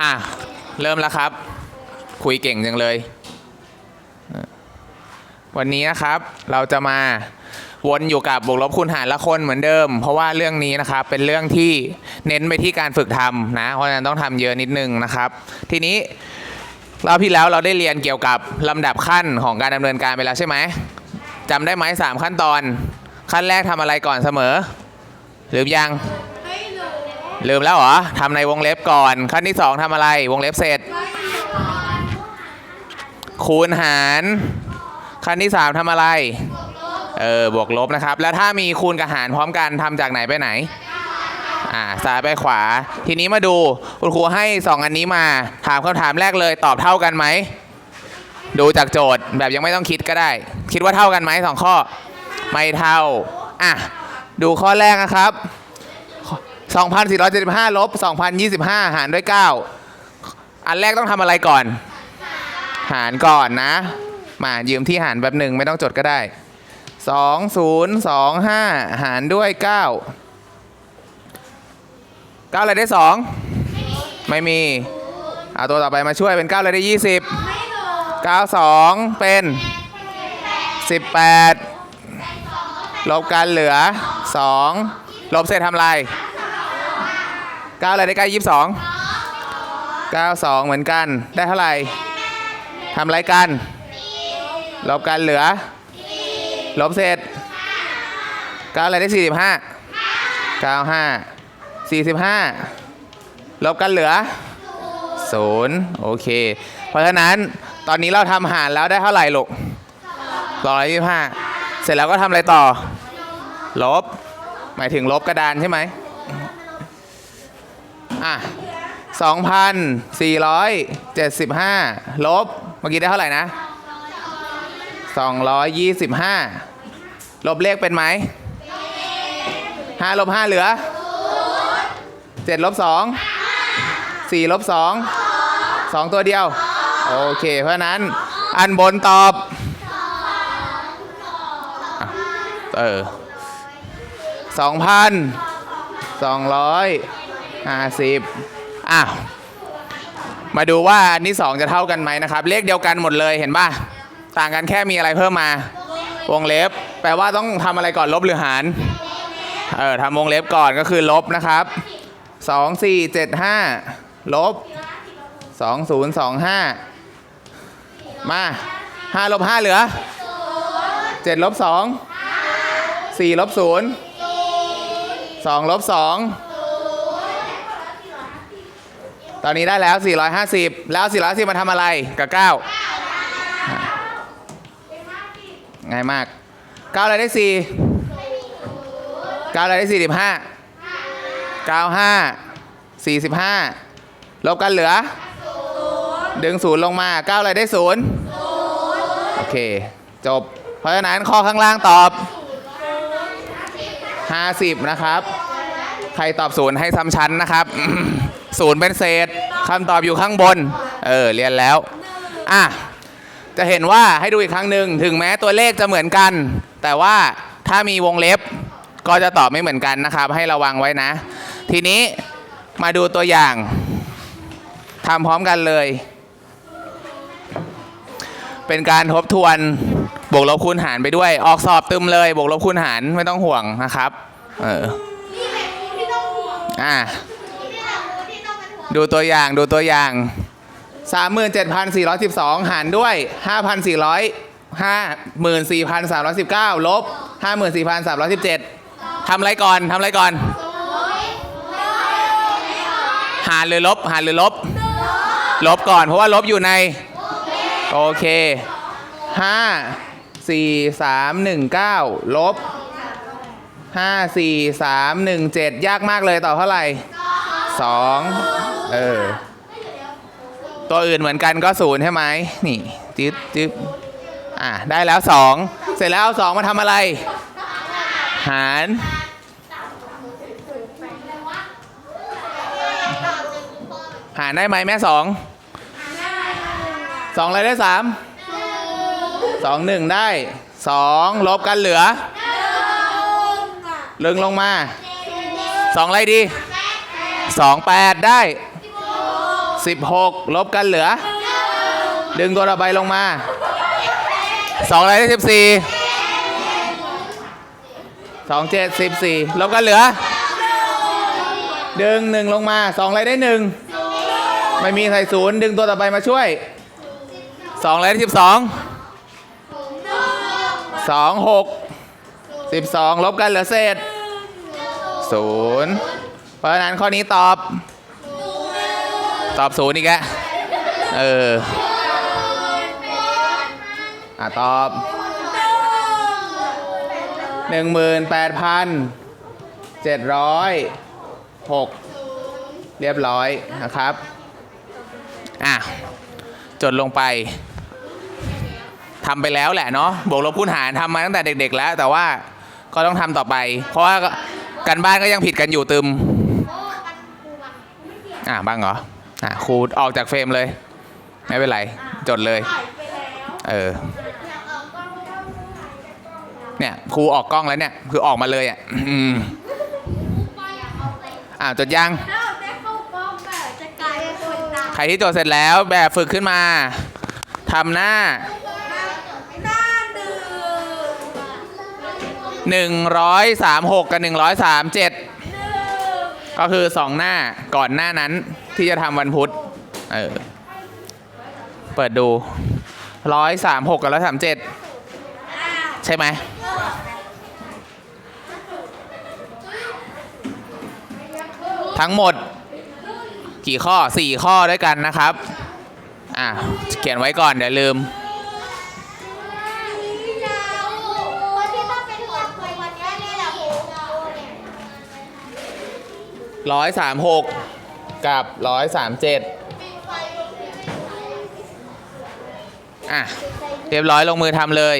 อะ เริ่มแล้วครับ คุยเก่งจังเลย วันนี้นะครับเราจะมาวนอยู่กับบวกลบคูณหารละคนเหมือนเดิม เพราะว่าเรื่องนี้นะครับเป็นเรื่องที่เน้นไปที่การฝึกทำนะเพราะฉะนั้นต้องทำเยอะนิดนึงนะครับ ทีนี้รอบที่แล้วเราได้เรียนเกี่ยวกับลำดับขั้นของการดำเนินการไปแล้วใช่ไหมจำได้ไหมสามขั้นตอน ขั้นแรกทำอะไรก่อนเสมอลืมยัง ลืมแล้วเหรอทำในวงเล็บก่อน ขั้นที่สองทำอะไร วงเล็บเสร็จ คูณหาร ขั้นที่สามทำอะไร เออ บวกลบนะครับ แล้วถ้ามีคูณกับหารพร้อมกันทำจากไหนไปไหน อ่า ซ้ายไปขวา ทีนี้มาดู คุณครูให้สองอันนี้มา ถามคำถามแรกเลย ตอบเท่ากันไหม ดูจากโจทย์แบบยังไม่ต้องคิดก็ได้ คิดว่าเท่ากันไหมสองข้อ ไม่เท่า อะ ดูข้อแรกนะครับ 2,475ลบ2,025 หารด้วย 9 อันแรกต้องทำอะไรก่อน หารก่อนนะ มายืมที่หารแบบหนึ่งไม่ต้องจดก็ได้สองศูนย์สองห้าหารด้วยเก้าเก้าอะไรได้สองไม่มี เอาตัวต่อไปมาช่วยเป็นเก้าอะไรได้ยี่สิบเก้าสองเป็นสิบแปดลบกันเหลือสองลบเสร็จทำไร เก้าอะไรได้ใกล้ยี่สิบสองเก้าสองเหมือนกัน ได้เท่าไหร่ทำไรกันลบกันเหลือ ลบเสร็จเก้าอะไรได้สี่สิบห้าเก้าห้าสี่สิบห้าลบกันเหลือศูนย์โอเค เพราะฉะนั้นตอนนี้เราทำหารแล้วได้เท่าไหร่ลูกร้อยยี่ห้าเสร็จแล้วก็ทำอะไรต่อ ลบ หมายถึงลบกระดานใช่ไหม อะสองพันสี่ร้อยเจ็ดสิบห้าลบ เมื่อกี้ได้เท่าไหร่นะ225ลบเลขเป็นไหม5ลบ5เหลือ7ลบ2 4ลบ2 2ตัวเดียว โอเค เพราะนั้น อันบนตอบเอะเออ2,250อ้าวมาดูว่าอันที่2จะเท่ากันไหมนะครับ เลขเดียวกันหมดเลยเห็นป่ะต่างกันแค่มีอะไรเพิ่มมา วงเล็บ แปลว่าต้องทำอะไรก่อนลบหรือหารเออทำวงเล็บก่อนก็คือลบนะครับ2 4 7 5ลบ2 0 2 5มา5ลบ5เหลือ7ลบ2 4ลบ0 2ลบ2 ตอนนี้ได้แล้ว 450 แล้ว 450มาทำอะไรกับ9ง่ายมาก9อะไรได้4 9อะไรได้45 95 45 ลบกันเหลือ ดึง0ลงมา9อะไรได้0โอเค จบ เพราะฉะนั้นข้อข้างล่างตอบ 50 นะครับ ใครตอบ0ให้ซ้ำชั้นนะครับ ศูนย์เป็นเศษคำตอบอยู่ข้างบน เออ เรียนแล้ว อะ จะเห็นว่าให้ดูอีกครั้งหนึ่งถึงแม้ตัวเลขจะเหมือนกัน แต่ว่าถ้ามีวงเล็บก็จะตอบไม่เหมือนกันนะครับ ให้ระวังไว้นะ ทีนี้มาดูตัวอย่างทำพร้อมกันเลย เป็นการทบทวนบวกลบคูณหารไปด้วย ออกสอบตึมเลย บวกลบคูณหารไม่ต้องห่วงนะครับ เออ นี่แหละครูที่ต้ องห่วงอะนี่แหละครูที่ต้องเป็นห่วงดูตัวอย่างดูตัวอย่าง 37,412 หารด้วย 5,400 54,319 ลบ 54,317ทำอะไรก่อนทำอะไรก่อน หารหรือลบ หารหรือลบ ลบก่อนเพราะว่าลบอยู่ใน โอเค 5 4 3 1 9 ลบ 5 4 3 1 7ยากมากเลยต่อเท่าไหร่สองเออ ตัวอื่นเหมือนกันก็ศูนย์ใช่ไหมนี่จิ๊บจิ๊บอะได้แล้วสองเสร็จแล้วเอาสองมาทำอะไร หารหารได้ไหมแม่สองสองอะไรได้สามสองหนึ่งได้สองลบกันเหลือ ลึงลงมาสองอะไรดีสองแปดได้16ลบกันเหลือ ดึงตัวระบายลงมา2อะไรได้14 2 7 14ลบกันเหลือ ดึง1ลงมา2อะไรได้1ไม่มีใส่ศูนย์ดึงตัวต่อไปมาช่วย2อะไรได้12 2 6 12 ลบกันเหลือเศษศูนย์เพราะฉะนั้นข้อนี้ตอบ ตอบศูนย์อีกแล้วเอออะตอบหนึ่งหมื่นแปดพันเจ็ดร้อยหกเรียบร้อยนะครับ อะ จดลงไปทำไปแล้วแหละเนาะบวกลบคูณหารทำมาตั้งแต่เด็ก ๆ แล้วแต่ว่า ก็ต้องทำต่อไป เพราะว่าการบ้านก็ยังผิดกันอยู่ตึมอะบ้างเหรออะครูออกจากเฟรมเลย ไม่เป็นไร จดเลย เออเนี่ยครูออกกล้องแล้วเนี่ย คือออกมาเลยอะอืมอ่าจดยังถ้าเอาได้เข้ากล้องแบบจะกลายเป็นคนดังใครที่จดเสร็จแล้วแบบฝึกขึ้นมาทำหน้า หน้าหนึ่ง 136 กับ 137 ก็คือ 2 หน้าก่อนหน้านั้นที่จะทำวันพุธเออเปิดดู 136 กับ 137 ใช่ไหมทั้งหมดกี่ข้อ 4 ข้อด้วยกันนะครับ อะ เขียนไว้ก่อนเดี๋ยวลืม คนที่ต้องเป็นหัวคนวันนี้นี่แหละครูเนี่ย ร้อยสามหกกับร้อยสามเจ็ดอะ เรียบร้อยลงมือทำเลย